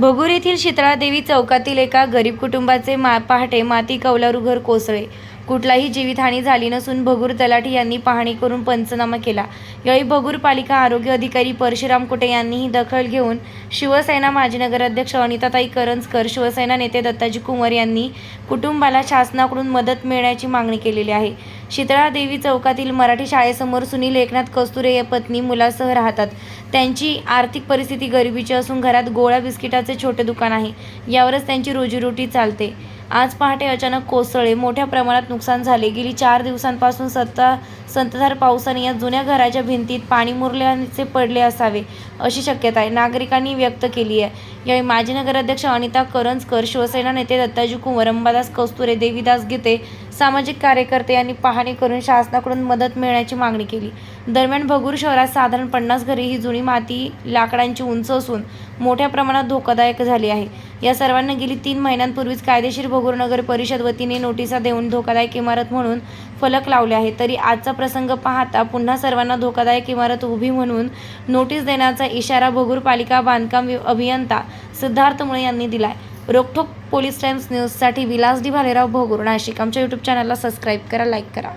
भगूर येथील शीतळादेवी चौकातील एका गरीब कुटुंबाचे मा पहाटे माती कौलारू घर कोसळे. कुठलाही जीवितहानी झाली नसून भगूर तलाठी यांनी पाहणी करून पंचनामा केला. यावेळी भगूर पालिका आरोग्य अधिकारी परशुराम कुटे यांनीही दखल घेऊन शिवसेना माजी नगराध्यक्ष अनिताताई करंजकर शिवसेना नेते दत्ताजी कुंवर यांनी कुटुंबाला शासनाकडून मदत मिळण्याची मागणी केलेली आहे. शीतळादेवी चौकातील मराठी शाळेसमोर सुनील एकनाथ कस्तुरे या पत्नी मुलासह राहतात. त्यांची आर्थिक परिस्थिती गरिबीची असून घरात गोळ्या बिस्किटाचे छोटे दुकान आहे. यावरच त्यांची रोजीरोटी चालते. आज पहाटे अचानक कोसळे मोठ्या प्रमाणात नुकसान झाले. गेली चार दिवसांपासून सत्ता संतधार पावसाने या जुन्या घराच्या भिंतीत पाणी मुरल्याचे पडले असावे अशी शक्यता आहे नागरिकांनी व्यक्त केली आहे. यावेळी माजी नगराध्यक्ष अनिता करंजकर शिवसेना नेते दत्ताजी कुंवर अंबादास कस्तुरे देवीदास गीते सामाजिक कार्यकर्ते यांनी पाहणी करून शासनाकडून मदत मिळण्याची मागणी केली. दरम्यान भगूर शहरात साधारण पन्नास घरे ही जुनी माती लाकडांची उंच असून मोठ्या प्रमाणात धोकादायक झाली आहे. या सर्वांना गेली तीन महिन्यांपूर्वीच कायदेशीर भगूर नगर परिषद वतीने नोटिसा देऊन धोकादायक इमारत म्हणून फलक लावले आहे. तरी आजचा प्रसंग पाहता पुन्हा सर्वांना धोकादायक इमारत उभी म्हणून नोटीस देण्याचा इशारा भगूर पालिका बांधकाम अभियंता सिद्धार्थ मुळे यांनी दिलाय. रोखोक पोलीस टाइम्स न्यूजसाठी विलास डी भालेराव भोगूर नाशिक. आमच्या यूट्यूब चॅनलला सबस्क्राईब करा लाईक करा.